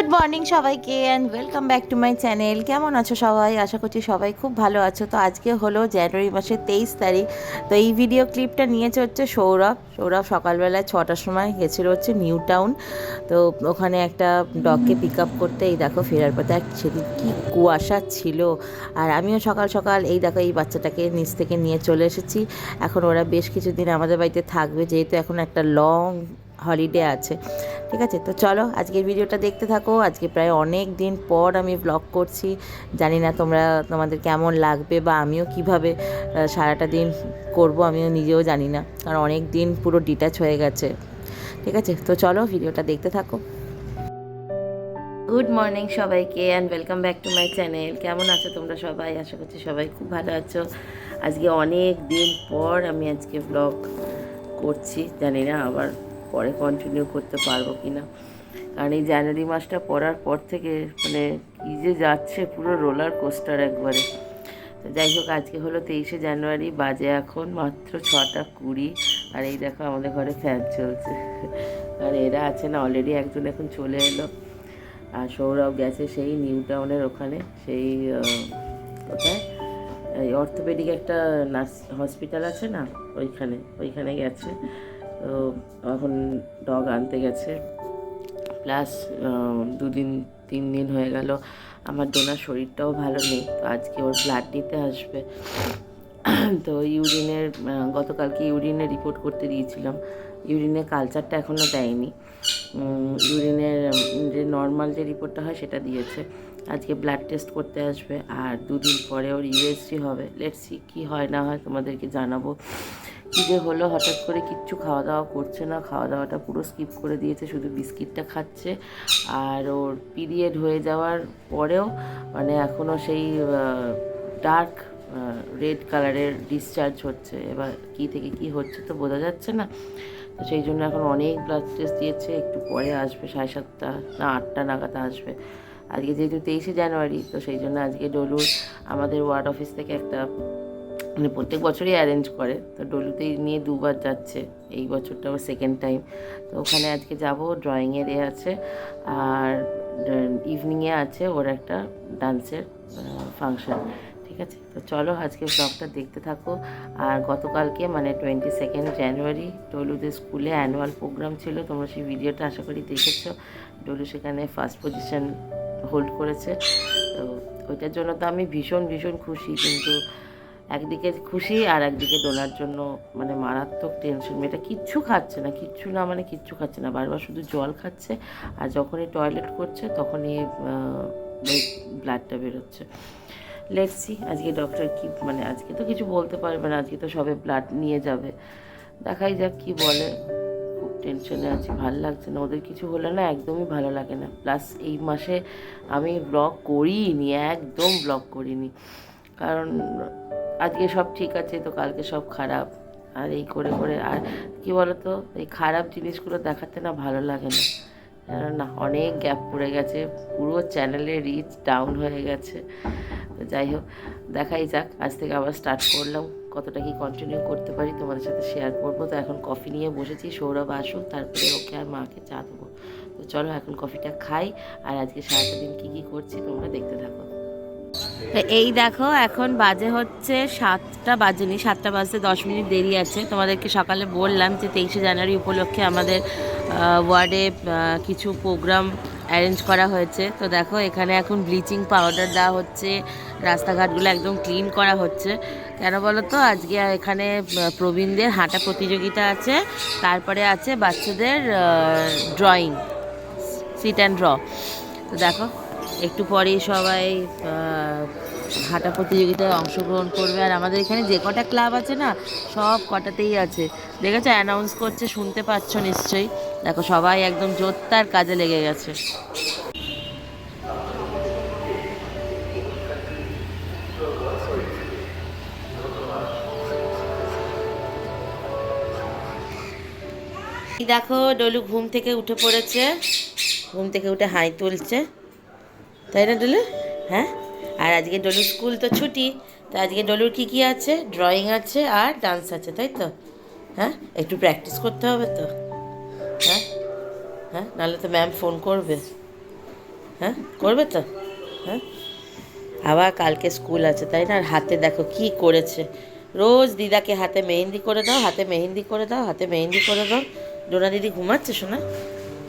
Good morning সবাইকে and welcome back to my channel কেমন আছো সবাই? আশা করছি সবাই খুব ভালো আছো। তো আজকে হলো জানুয়ারি মাসের তেইশ তারিখ। তো এই ভিডিও ক্লিপটা নিয়েছে হচ্ছে সৌরভ। সৌরভ সকালবেলায় ছটার সময় গেছিল হচ্ছে নিউ টাউন। তো ওখানে একটা ডগকে পিক আপ করতে এই দেখো ফেরার পথে। এক সেদিন কী কুয়াশা ছিল। আর আমিও সকাল সকাল এই দেখো এই বাচ্চাটাকে নিচ থেকে নিয়ে চলে এসেছি। এখন ওরা বেশ কিছুদিন আমাদের বাড়িতে থাকবে। যেহেতু এখন একটা লং হলিডে আছে। ঠিক আছে? তো চলো আজকের ভিডিওটা দেখতে থাকো। আজকে প্রায় অনেক দিন পর আমি ব্লগ করছি। জানি না তোমরা, তোমাদের কেমন লাগবে বা আমিও কীভাবে সারাটা দিন করব আমিও নিজেও জানি না। কারণ অনেক দিন পুরো ডিটাচ হয়ে গেছে। ঠিক আছে? তো চলো ভিডিওটা দেখতে থাকো। গুড মর্নিং সবাইকে and welcome back to my channel কেমন আছো তোমরা সবাই? আশা করছি সবাই খুব ভালো আছো। আজকে অনেক দিন পর আমি আজকে ব্লগ করছি। জানি না আবার পরে কন্টিনিউ করতে পারব কি না কারণ এই জানুয়ারি মাসটা পড়ার পর থেকে মানে কী যে যাচ্ছে পুরো রোলার কোস্টার একবারে। তো যাই হোক, আজকে হলো তেইশে জানুয়ারি বাজে এখন মাত্র ছটা কুড়ি। আর এই দেখো আমাদের ঘরে ফ্যান চলছে। আর এরা আছে না অলরেডি একজন এখন চলে এলো। আর সৌরভ গেছে সেই নিউ টাউনের ওখানে, সেই কোথায় এই অর্থোপেডিক একটা নার্স হসপিটাল আছে না, ওইখানে ওইখানে গেছে। তো এখন ডগ আনতে গেছে। প্লাস দুদিন, তিন দিন হয়ে গেল। আমার ডোনার শরীরটাও ভালো নেই, তো আজকে ওর ব্লাড নিতে আসবে। তো ইউরিনের গতকালকে ইউরিনের রিপোর্ট করতে দিয়েছিলাম। ইউরিনের কালচারটা এখনও দেয়নি। ইউরিনের, যে নর্মাল যে রিপোর্টটা হয় সেটা দিয়েছে। আজকে ব্লাড টেস্ট করতে আসবে। আর দুদিন পরে ওর ইউএসজি হবে। লেটসি কী হয়, না হয় তোমাদেরকে জানাব। কী যে হলো, হঠাৎ করে কিচ্ছু খাওয়া দাওয়া করছে না। খাওয়া দাওয়াটা পুরো স্কিপ করে দিয়েছে, শুধু বিস্কিটটা খাচ্ছে। আর ওর পিরিয়ড হয়ে যাওয়ার পরেও মানে এখনও সেই ডার্ক রেড কালারের ডিসচার্জ হচ্ছে। এবার কী থেকে কী হচ্ছে তো বোঝা যাচ্ছে না। তো সেই জন্য এখন অনেক ব্লাড টেস্ট দিয়েছে। একটু পরে আসবে, সাড়ে সাতটা না, আটটা নাগাদ আসবে। আজকে যেহেতু তেইশে জানুয়ারি, তো সেই জন্য আজকে ডলুর আমাদের ওয়ার্ড অফিস থেকে একটা মানে প্রত্যেক বছরই অ্যারেঞ্জ করে। তো ডলুতেই নিয়ে দুবার যাচ্ছে এই বছরটা আবার সেকেন্ড টাইম তো ওখানে আজকে যাব ড্রয়িংয়ের এ আছে। আর ইভিনিংয়ে আছে ওর একটা ডান্সের ফাংশন ঠিক আছে? তো চলো আজকে ব্লগটা দেখতে থাকো। আর গতকালকে মানে টোয়েন্টি সেকেন্ড জানুয়ারি ডলুদের স্কুলে অ্যানুয়াল প্রোগ্রাম ছিল। তোমরা সেই ভিডিওটা আশা করি দেখেছ। ডলু সেখানে ফার্স্ট পজিশন হোল্ড করেছে। তো ওইটার জন্য তো আমি ভীষণ ভীষণ খুশি। কিন্তু একদিকে খুশি আর একদিকে ডোনার জন্য মানে মারাত্মক টেনশন মেয়েটা কিচ্ছু খাচ্ছে না, কিচ্ছু না মানে কিচ্ছু খাচ্ছে না। বারবার শুধু জল খাচ্ছে আর যখনই টয়লেট করছে তখনই ব্লাডটা বেরোচ্ছে। লেটসি আজকে ডক্টর কি মানে আজকে তো কিছু বলতে পারবে না, আজকে তো সবে ব্লাড নিয়ে যাবে। দেখাই যাক কি বলে। খুব টেনশনে আছি, ভালো লাগছে না। ওদের কিছু হলে না একদমই ভালো লাগে না। প্লাস এই মাসে আমি ব্লগ করিনি একদম ব্লগ করিনি কারণ আজকে সব ঠিক আছে, তো কালকে সব খারাপ। আর এই করে করে, আর কি বলতো, এই খারাপ জিনিসগুলো দেখাতে না ভালো লাগে না। না, অনেক গ্যাপ পড়ে গেছে, পুরো চ্যানেলের রিচ ডাউন হয়ে গেছে। তো যাই হোক, দেখাই যাক, আজ থেকে আবার স্টার্ট করলাম। কতটা কি কন্টিনিউ করতে পারি, তোমাদের সাথে শেয়ার করব। তো এখন কফি নিয়ে বসেছি, সৌরভ আসুক, তারপরে ওকে আর মাকে চা দেবো। তো চলো এখন কফিটা খাই, আর আজকে সারাটা দিন কী কী করছি, তোমরা দেখতে থাকো। এই দেখো, এখন বাজে হচ্ছে সাতটা বাজেনি, সাতটা বাজতে দশ মিনিট দেরি আছে। তোমাদেরকে সকালে বললাম যে তেইশে জানুয়ারি উপলক্ষে আমাদের ওয়ার্ডে কিছু প্রোগ্রাম অ্যারেঞ্জ করা হয়েছে। তো দেখো, এখানে এখন ব্লিচিং পাউডার দেওয়া হচ্ছে, রাস্তাঘাটগুলো একদম ক্লিন করা হচ্ছে। কেন বলো তো আজকে এখানে প্রবীণদের হাঁটা প্রতিযোগিতা আছে, তারপরে আছে বাচ্চাদের ড্রয়িং সিট অ্যান্ড ড্র তো দেখো একটু পরেই সবাই হাঁটা প্রতিযোগিতায় অংশগ্রহণ করবে। আর আমাদের এখানে যে কটা ক্লাব আছে না, সব কটাতেই আছে। দেখেছ অ্যানাউন্স করছে, শুনতে পাচ্ছ নিশ্চয়ই। দেখো, সবাই একদম জোরদার কাজে লেগে গেছে। দেখো, ডলু ঘুম থেকে উঠে পড়েছে। ঘুম থেকে উঠে হাই তুলছে। তাই না, ডলু? হ্যাঁ? আর আজকে ডলুর স্কুল তো ছুটি, তো আজকে ডলুর কী কী আছে? ড্রয়িং আছে আর ডান্স আছে, তাই তো? হ্যাঁ? একটু প্র্যাকটিস করতে হবে তো। হ্যাঁ? হ্যাঁ? নাহলে তো ম্যাম ফোন করবে। হ্যাঁ? করবে তো? হ্যাঁ? আবার কালকে স্কুল আছে, তাই না? আর হাতে দেখো কি করেছে। রোজ দিদাকে হাতে মেহেন্দি করে দাও, হাতে মেহেন্দি করে দাও, হাতে মেহেন্দি করে দাও। ডোনা দিদি ঘুমাচ্ছে শোনা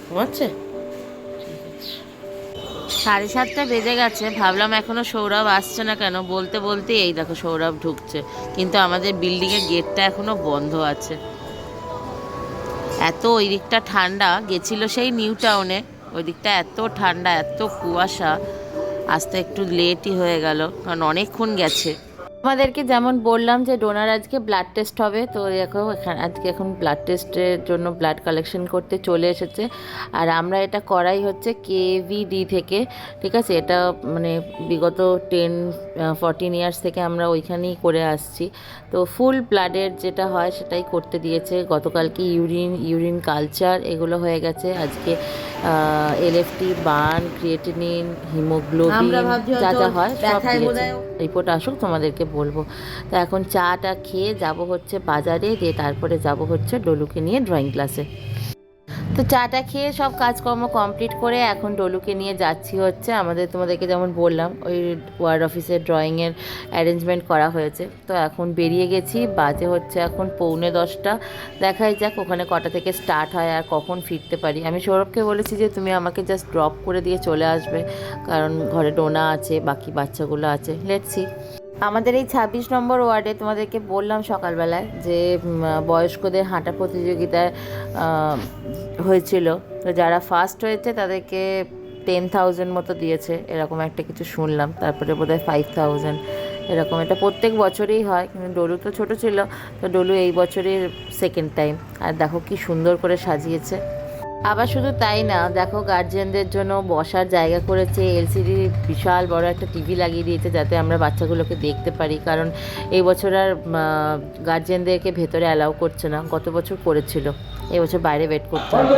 ঘুমাচ্ছে? সাড়ে সাতটা বেজে গেছে, ভাবলাম এখনও সৌরভ আসছে না কেন? বলতে বলতে এই দেখো সৌরভ ঢুকছে। কিন্তু আমাদের বিল্ডিংয়ের গেটটা এখনও বন্ধ আছে। এত ওই দিকটা ঠান্ডা, গেছিল সেই নিউ টাউনে ওই দিকটা এত ঠান্ডা, এত কুয়াশা। আসতে একটু লেটই হয়ে গেল, কারণ অনেকক্ষণ গেছে। আমাদেরকে যেমন বললাম যে ডোনার আজকে ব্লাড টেস্ট হবে তো দেখো এখানে আজকে এখন ব্লাড টেস্টের জন্য ব্লাড কালেকশন করতে চলে এসেছে। আর আমরা এটা করাই হচ্ছে কেভিডি থেকে ঠিক আছে? এটা মানে বিগত টেন ফরটিন ইয়ার্স থেকে আমরা ওইখানেই করে আসছি। তো ফুল ব্লাডের যেটা হয় সেটাই করতে দিয়েছে। গতকালকে ইউরিন ইউরিন কালচার এগুলো হয়ে গেছে। আজকে এলএফটি বার্ন ক্রিয়েটিনিন হিমোগ্লোবিন যা যা হয় সব দিয়েছে। রিপোর্ট আসুক, তোমাদেরকে বলব। তো এখন চাটা খেয়ে যাব হচ্ছে বাজারে, দিয়ে তারপরে যাব হচ্ছে ডলুকে নিয়ে ড্রয়িং ক্লাসে তো চাটা খেয়ে সব কাজকর্ম কমপ্লিট করে এখন ডলুকে নিয়ে যাচ্ছি হচ্ছে। আমাদের তোমাদেরকে যেমন বললাম, ওই ওয়ার্ড অফিসের ড্রয়িংয়ের অ্যারেঞ্জমেন্ট করা হয়েছে। তো এখন বেরিয়ে গেছি, বাজে হচ্ছে এখন পৌনে দশটা। দেখাই যাক ওখানে কটা থেকে স্টার্ট হয় আর কখন ফিরতে পারি। আমি সৌরভকে বলেছি যে, তুমি আমাকে জাস্ট ড্রপ করে দিয়ে চলে আসবে, কারণ ঘরে ডোনা আছে, বাকি বাচ্চাগুলো আছে। লেটসি আমাদের এই ছাব্বিশ নম্বর ওয়ার্ডে তোমাদেরকে বললাম সকালবেলায় যে বয়স্কদের হাঁটা প্রতিযোগিতায় হয়েছিল। তো যারা ফার্স্ট হয়েছে তাদেরকে টেন থাউজেন্ড মতো দিয়েছে, এরকম একটা কিছু শুনলাম। তারপরে বোধহয় ফাইভ থাউজেন্ড এরকম এটা প্রত্যেক বছরেই হয়। কিন্তু ডলু তো ছোট ছিল, তো ডলু এই বছরের সেকেন্ড টাইম আর দেখো কি সুন্দর করে সাজিয়েছে। আবার শুধু তাই না, দেখো গার্জিয়ানদের জন্য বসার জায়গা করেছে এলসিডি বিশাল বড় একটা টিভি লাগিয়ে দিয়েছে যাতে আমরা বাচ্চাগুলোকে দেখতে পারি। কারণ এই বছর আর গার্জিয়ানদেরকে ভেতরে অ্যালাউ করছে না, গত বছর করেছিল। এই বছর বাইরে ওয়েট করতে হবে।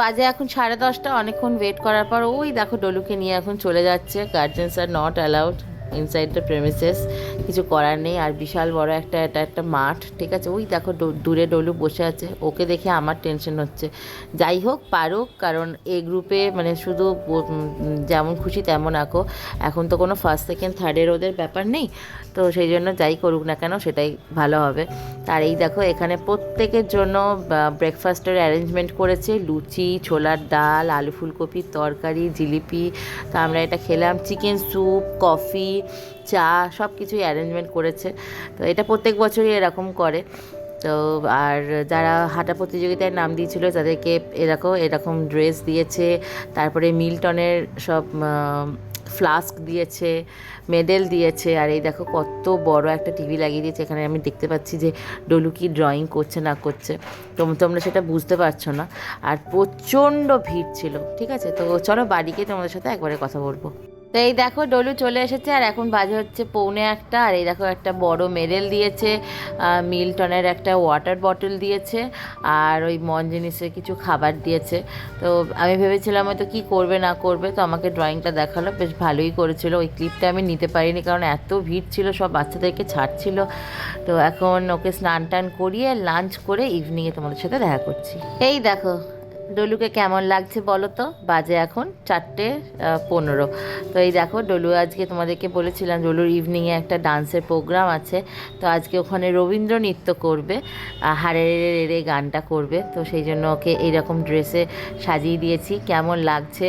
বাজে এখন সাড়ে দশটা, অনেকক্ষণ ওয়েট করার পর ওই দেখো ডলুকে নিয়ে এখন চলে যাচ্ছে। Guardians are not allowed inside the premises কিছু করার নেই। আর বিশাল বড় একটা, এটা একটা মাঠ, ঠিক আছে? ওই দেখো দূরে ডলু বসে আছে। ওকে দেখে আমার টেনশন হচ্ছে। যাই হোক, পারুক, কারণ এ গ্রুপে মানে শুধু যেমন খুশি তেমন আঁকো এখন তো কোনো ফার্স্ট সেকেন্ড থার্ডের ওদের ব্যাপার নেই। তো সেই জন্য যাই করুক না কেন, সেটাই ভালো হবে। আর এই দেখো, এখানে প্রত্যেকের জন্য ব্রেকফাস্টের অ্যারেঞ্জমেন্ট করেছে। লুচি, ছোলার ডাল, আলু ফুলকপির তরকারি, জিলিপি। তো আমরা এটা খেলাম। চিকেন স্যুপ কফি চা সব কিছুই অ্যারেঞ্জমেন্ট করেছে। তো এটা প্রত্যেক বছরই এরকম করে। তো আর যারা হাঁটা প্রতিযোগিতায় নাম দিয়েছিল, তাদেরকে এরকম এরকম ড্রেস দিয়েছে। তারপরে মিল্টনের সব ফ্লাস্ক দিয়েছে মেডেল দিয়েছে। আর এই দেখো কত বড় একটা টিভি লাগিয়ে দিয়েছে। এখানে আমি দেখতে পাচ্ছি যে ডলু কি ড্রয়িং করছে না করছে। তোম- তোমরা সেটা বুঝতে পারছ না। আর প্রচণ্ড ভিড় ছিল, ঠিক আছে? তো চলো বাড়িকে তোমাদের সাথে একবারে কথা বলব। তো এই দেখো ডলু চলে এসেছে, আর এখন বাজে হচ্ছে পৌনে একটা, আর এই দেখো একটা বড় মেডেল দিয়েছে মিল্টনের একটা ওয়াটার বটল দিয়েছে, আর ওই মন জিনিসের কিছু খাবার দিয়েছে। তো আমি ভেবেছিলাম হয়তো কী করবে না করবে, তো আমাকে ড্রয়িংটা দেখাল, বেশ ভালোই করেছিল। ওই ক্লিপটা আমি নিতে পারিনি, কারণ এত ভিড় ছিল, সব বাচ্চাদেরকে ছাড়ছিল। তো এখন ওকে স্নান টান করিয়ে লাঞ্চ করে ইভিনিংয়ে তোমাদের সাথে দেখা করছি। এই দেখো ডলুকে কেমন লাগছে বলো তো? বাজে এখন চারটে পনেরো। তো এই দেখো, ডলু আজকে তোমাদেরকে বলেছিলাম ডলুর ইভিনিংয়ে একটা ডান্সের প্রোগ্রাম আছে। তো আজকে ওখানে রবীন্দ্র নৃত্য করবে হারে রে রে রে গানটা করবে। তো সেই জন্য ওকে এইরকম ড্রেসে সাজিয়ে দিয়েছি। কেমন লাগছে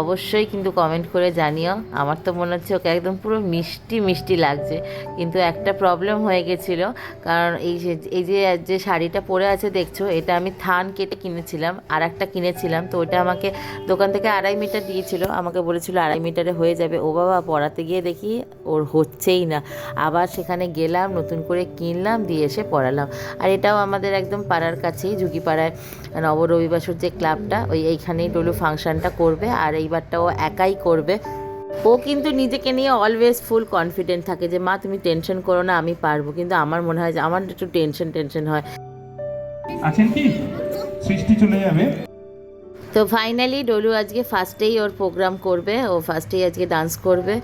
অবশ্যই কিন্তু কমেন্ট করে জানিও। আমার তো মনে হচ্ছে ওকে একদম পুরো মিষ্টি মিষ্টি লাগছে। কিন্তু একটা প্রবলেম হয়ে গেছিল, কারণ এই যে এই যে যে শাড়িটা পরে আছে, দেখছ, এটা আমি থান কেটে কিনেছিলাম। আর একটা কিনেছিলাম, তো ওটা আমাকে দোকান থেকে আড়াই মিটার দিয়েছিল, আমাকে বলেছিল আড়াই মিটারে হয়ে যাবে। ও বাবা, পড়াতে গিয়ে দেখি ওর হচ্ছেই না। আবার সেখানে গেলাম, নতুন করে কিনলাম, দিয়ে এসে পড়ালাম। আর এটাও আমাদের একদম পাড়ার কাছেই, ঝুঁকিপাড়ায় নব রবিবাসর যে ক্লাবটা, ওই এইখানেই ডলু ফাংশনটা করবে, আর এইবারটা ও একাই করবে। ও কিন্তু নিজেকে নিয়ে অলওয়েজ ফুল কনফিডেন্ট থাকে যে, মা, তুমি টেনশন করো না, আমি পারব। কিন্তু আমার মনে হয় যে, আমার একটু টেনশন টেনশন হয়। আছেন কি? সৃষ্টি চলে যাবে। তো ফাইনালি ডলু আজকে ফার্স্টেই ওর প্রোগ্রাম করবে ও ফার্স্টেই আজকে ডান্স করবে।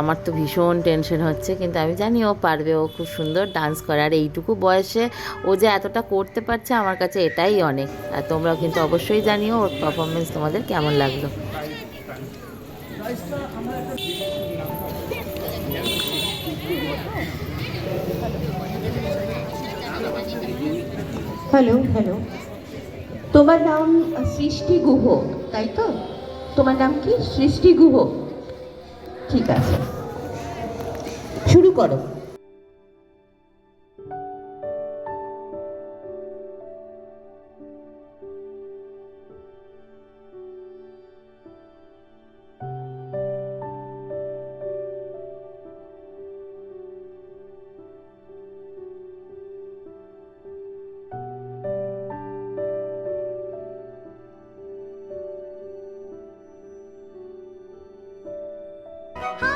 আমার তো ভীষণ টেনশন হচ্ছে কিন্তু আমি জানি ও পারবে ও খুব সুন্দর ডান্স করে। আর এইটুকু বয়সে ও যে এতটা করতে পারছে আমার কাছে এটাই অনেক। আর তোমরাও কিন্তু অবশ্যই জানিও ওর পারফরমেন্স তোমাদের কেমন লাগল। হ্যালো হ্যালো তোমার নাম সৃষ্টি গুহ, তাই তো? তোমার নাম কি? সৃষ্টি গুহ। ঠিক আছে। শুরু করো। Hi.